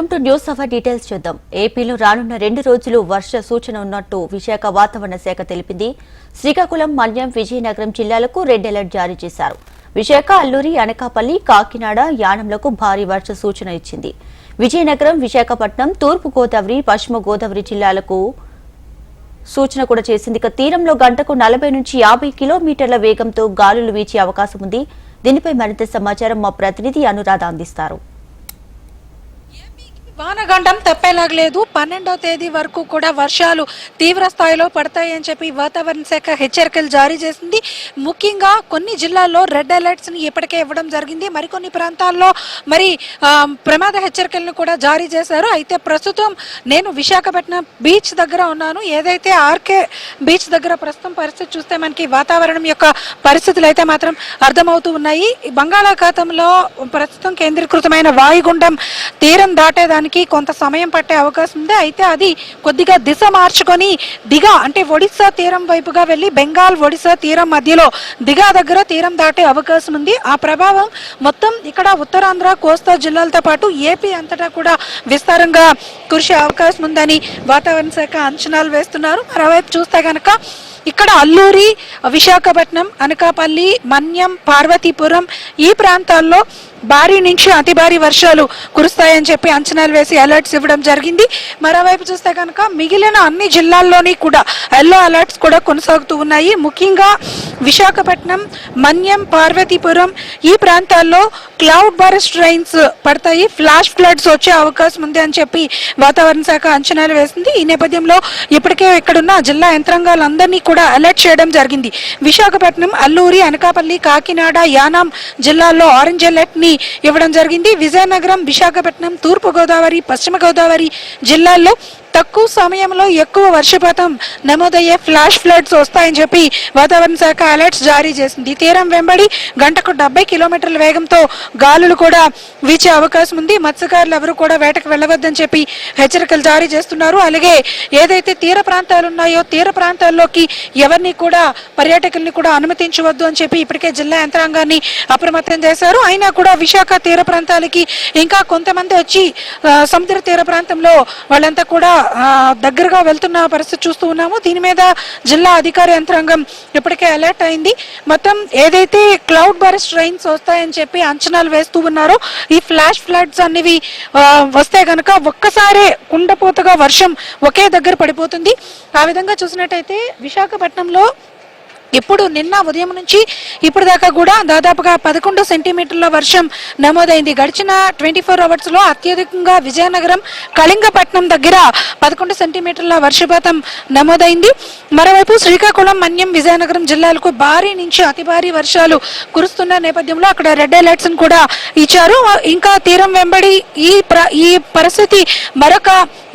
Welcome to news hour details చూద్దాం. ఏపీలో రానున్న రెండు రోజులు వర్ష సూచన ఉన్నట్టు విశాఖ వాతావరణ శాఖ తెలిపింది. శ్రీకాకుళం మన్యం విజయనగరం జిల్లాలకు రెడ్ అలర్ట్ జారీ చేశారు. విశాఖ అల్లూరి అనకాపల్లి కాకినాడ యానంలకు భారీ వర్ష సూచన ఇచ్చింది. విజయనగరం విశాఖపట్నం తూర్పు గోదావరి పశ్చిమ గోదావరి జిల్లాలకు సూచన కూడా చేసింది. ఇక తీరంలో గంటకు నలభై నుంచి యాభై కిలోమీటర్ల వేగంతో గాలులు వీచే అవకాశం ఉంది. దీనిపై మరింత సమాచారం మా ప్రతినిధి అనురాధ అందిస్తారు. వానగండం తప్పేలాగలేదు. పన్నెండో తేదీ వరకు కూడా వర్షాలు తీవ్ర స్థాయిలో పడతాయని చెప్పి వాతావరణ శాఖ హెచ్చరికలు జారీ చేసింది. ముఖ్యంగా కొన్ని జిల్లాల్లో రెడ్ అలర్ట్స్ని ఇప్పటికే ఇవ్వడం జరిగింది. మరికొన్ని ప్రాంతాల్లో మరి ప్రమాద హెచ్చరికలను కూడా జారీ చేశారు. అయితే ప్రస్తుతం నేను విశాఖపట్నం బీచ్ దగ్గర ఉన్నాను. ఏదైతే ఆర్కే బీచ్ దగ్గర ప్రస్తుతం పరిస్థితి చూస్తే మనకి వాతావరణం యొక్క పరిస్థితులు అయితే మాత్రం అర్థమవుతూ ఉన్నాయి. బంగాళాఖాతంలో ప్రస్తుతం కేంద్రీకృతమైన వాయుగుండం తీరం దాటేదానికి కొంత సమయం పట్టే అవకాశం ఉంది. అయితే అది కొద్దిగా దిశ మార్చుకొని దిగా అంటే ఒడిశా తీరం వైపుగా వెళ్ళి బెంగాల్ ఒడిశా తీరం మధ్యలో దిగా దగ్గర తీరం దాటే అవకాశం ఉంది. ఆ ప్రభావం మొత్తం ఇక్కడ ఉత్తరాంధ్ర కోస్తా జిల్లాలతో పాటు ఏపీ అంతటా కూడా విస్తారంగా కురిసే అవకాశం ఉందని వాతావరణ శాఖ అంచనాలు వేస్తున్నారు. మరోవైపు చూస్తే కనుక ఇక్కడ అల్లూరి విశాఖపట్నం అనకాపల్లి మన్యం పార్వతీపురం ఈ ప్రాంతాల్లో భారీ నుంచి అతి భారీ వర్షాలు కురుస్తాయని చెప్పి అంచనాలు వేసి అలర్ట్స్ ఇవ్వడం జరిగింది. మరోవైపు చూస్తే కనుక మిగిలిన అన్ని జిల్లాల్లోని కూడా ఎల్లో అలర్ట్స్ కూడా కొనసాగుతూ ఉన్నాయి. ముఖ్యంగా విశాఖపట్నం మన్యం పార్వతీపురం ఈ ప్రాంతాల్లో క్లౌడ్ బరస్ట్ రైన్స్ పడతాయి. ఫ్లాష్ ఫ్లడ్స్ వచ్చే అవకాశం ఉంది అని చెప్పి వాతావరణ శాఖ అంచనాలు వేసింది. ఈ నేపథ్యంలో ఇప్పటికే ఇక్కడున్న జిల్లా యంత్రాంగాలందరినీ కూడా అలర్ట్ చేయడం జరిగింది. విశాఖపట్నం అల్లూరి అనకాపల్లి కాకినాడ యానాం జిల్లాల్లో ఆరెంజ్ అలర్ట్ని ని ఇవ్వడం జరిగింది. విజయనగరం విశాఖపట్నం తూర్పు గోదావరి పశ్చిమ గోదావరి జిల్లాల్లో తక్కువ సమయంలో ఎక్కువ వర్షపాతం నమోదయ్యే ఫ్లాష్ ఫ్లడ్స్ వస్తాయని చెప్పి వాతావరణ శాఖ అలర్ట్స్ జారీ చేసింది. తీరం వెంబడి గంటకు డెబ్బై కిలోమీటర్ల వేగంతో గాలులు కూడా వీచే అవకాశం ఉంది. మత్స్యకారులు ఎవరు కూడా వేటకు వెళ్ళవద్దని చెప్పి హెచ్చరికలు జారీ చేస్తున్నారు. అలాగే ఏదైతే తీర ప్రాంతాలు ఉన్నాయో తీర ప్రాంతాల్లోకి ఎవరిని కూడా పర్యాటకుల్ని కూడా అనుమతించవద్దు అని చెప్పి ఇప్పటికే జిల్లా యంత్రాంగాన్ని అప్రమత్తం చేశారు. అయినా కూడా విశాఖ తీర ప్రాంతాలకి ఇంకా కొంతమంది వచ్చి సముద్ర తీర ప్రాంతంలో వాళ్ళంతా కూడా దగ్గరగా వెళ్తున్న పరిస్థితి చూస్తూ ఉన్నాము. దీని మీద జిల్లా అధికార యంత్రాంగం ఇప్పటికే అలర్ట్ అయింది. మొత్తం ఏదైతే క్లౌడ్ బరస్ట్ రైన్స్ వస్తాయని చెప్పి అంచనాలు వేస్తూ ఉన్నారో. ఈ ఫ్లాష్ ఫ్లడ్స్ అనేవి వస్తే గనక ఒక్కసారే కుండపోతగా వర్షం ఒకే దగ్గర పడిపోతుంది. ఆ విధంగా చూసినట్టయితే విశాఖపట్నంలో ఇప్పుడు నిన్న ఉదయం నుంచి ఇప్పుడు దాకా కూడా దాదాపుగా పదకొండు సెంటీమీటర్ల వర్షం నమోదైంది. గడిచిన ట్వంటీ ఫోర్ అవర్స్లో అత్యధికంగా విజయనగరం కళింగపట్నం దగ్గర పదకొండు సెంటీమీటర్ల వర్షపాతం నమోదైంది. మరోవైపు శ్రీకాకుళం మన్యం విజయనగరం జిల్లాలకు భారీ నుంచి అతి భారీ వర్షాలు కురుస్తున్న నేపథ్యంలో అక్కడ రెడ్ అలర్ట్స్ కూడా ఇచ్చారు. ఇంకా తీరం వెంబడి ఈ ఈ పరిస్థితి మరొక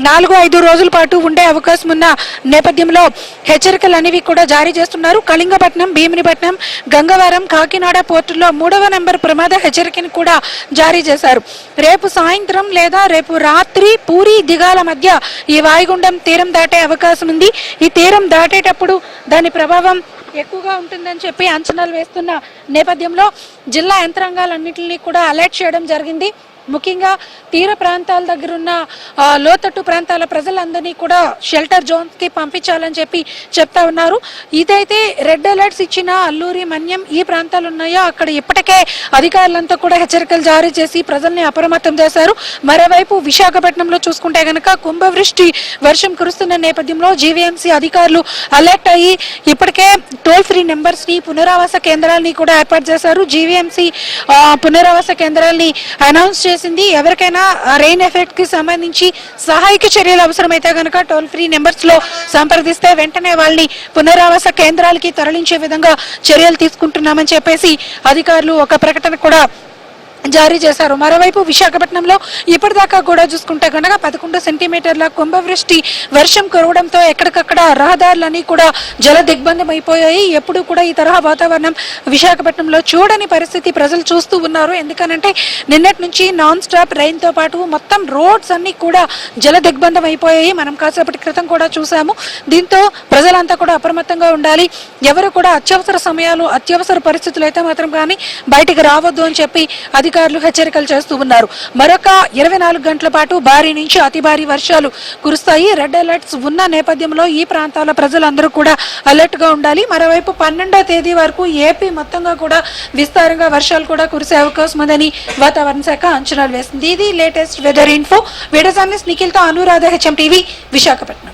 నాలుగు ఐదు రోజుల పాటు ఉండే అవకాశం ఉన్న నేపథ్యంలో హెచ్చరికలు అనేవి కూడా జారీ చేస్తున్నారు. కళింగ కళింగపట్నం భీమినిపట్నం గంగవరం కాకినాడ పోర్టుల్లో మూడవ నెంబర్ ప్రమాద హెచ్చరికను కూడా జారీ చేశారు. రేపు సాయంత్రం లేదా రేపు రాత్రి పూరి దిగాల మధ్య ఈ వాయుగుండం తీరం దాటే అవకాశం ఉంది. ఈ తీరం దాటేటప్పుడు దాని ప్రభావం ఎక్కువగా ఉంటుందని చెప్పి అంచనాలు వేస్తున్న నేపథ్యంలో జిల్లా యంత్రాంగాలన్నింటినీ కూడా అలర్ట్ చేయడం జరిగింది. ముఖ్యంగా తీర ప్రాంతాల దగ్గర ఉన్న లోతట్టు ప్రాంతాల ప్రజలందరినీ కూడా షెల్టర్ జోన్స్కి పంపించాలని చెప్పి చెప్తా ఉన్నారు. ఇదైతే రెడ్ అలర్ట్స్ ఇచ్చిన అల్లూరి మన్యం ఈ ప్రాంతాలు ఉన్నాయో? అక్కడ ఇప్పటికే అధికారులంతా కూడా హెచ్చరికలు జారీ చేసి ప్రజల్ని అప్రమత్తం చేశారు. మరోవైపు విశాఖపట్నంలో చూసుకుంటే కనుక కుంభవృష్టి వర్షం కురుస్తున్న నేపథ్యంలో జీవీఎంసీ అధికారులు అలర్ట్ అయ్యి ఇప్పటికే టోల్ ఫ్రీ నెంబర్స్ని పునరావాస కేంద్రాలని కూడా ఏర్పాటు చేశారు. జీవీఎంసీ పునరావాస కేంద్రాలని అనౌన్స్ చేసింది. ఎవరికైనా రెయిన్ ఎఫెక్ట్కి సంబంధించి సహాయక చర్యలు అవసరమైతే గనక టోల్ ఫ్రీ నెంబర్స్లో సంప్రదిస్తే వెంటనే వాళ్ళని పునరావాస కేంద్రాలకి తరలించే విధంగా చర్యలు తీసుకుంటున్నామని చెప్పేసి అధికారులు ఒక ప్రకటన కూడా జారీ చేశారు. మరోవైపు విశాఖపట్నంలో ఇప్పటిదాకా కూడా చూసుకుంటే కనుక పదకొండు సెంటీమీటర్ల కుంభవృష్టి వర్షం కురవడంతో ఎక్కడికక్కడ రహదారులన్నీ కూడా జల దిగ్బంధం అయిపోయాయి ఎప్పుడు కూడా ఈ తరహా వాతావరణం విశాఖపట్నంలో చూడని పరిస్థితి ప్రజలు చూస్తూ ఉన్నారు. ఎందుకనంటే నిన్నటి నుంచి నాన్ స్టాప్ రైన్తో పాటు మొత్తం రోడ్స్ అన్నీ కూడా జల దిగ్బంధం అయిపోయాయి మనం కాసేపటి క్రితం కూడా చూసాము దీంతో ప్రజలంతా కూడా అప్రమత్తంగా ఉండాలి. ఎవరు కూడా అత్యవసర సమయాలు అత్యవసర పరిస్థితులు అయితే మాత్రం కానీ బయటికి రావద్దు అని చెప్పి అది అధికారులు హెచ్చరికలు చేస్తూ ఉన్నారు. మరొక ఇరవై నాలుగు గంటల పాటు భారీ నుంచి అతి భారీ వర్షాలు కురుస్తాయి. రెడ్ అలర్ట్స్ ఉన్న నేపథ్యంలో ఈ ప్రాంతాల ప్రజలందరూ కూడా అలర్ట్గా ఉండాలి. మరోవైపు పన్నెండో తేదీ వరకు ఏపీ మొత్తంగా కూడా విస్తారంగా వర్షాలు కూడా కురిసే అవకాశం ఉందని వాతావరణ శాఖ అంచనాలు వేసింది. ఇది latest weather info. Video journalist నిఖిల్తో Anuradha HM TV Visakhapatnam.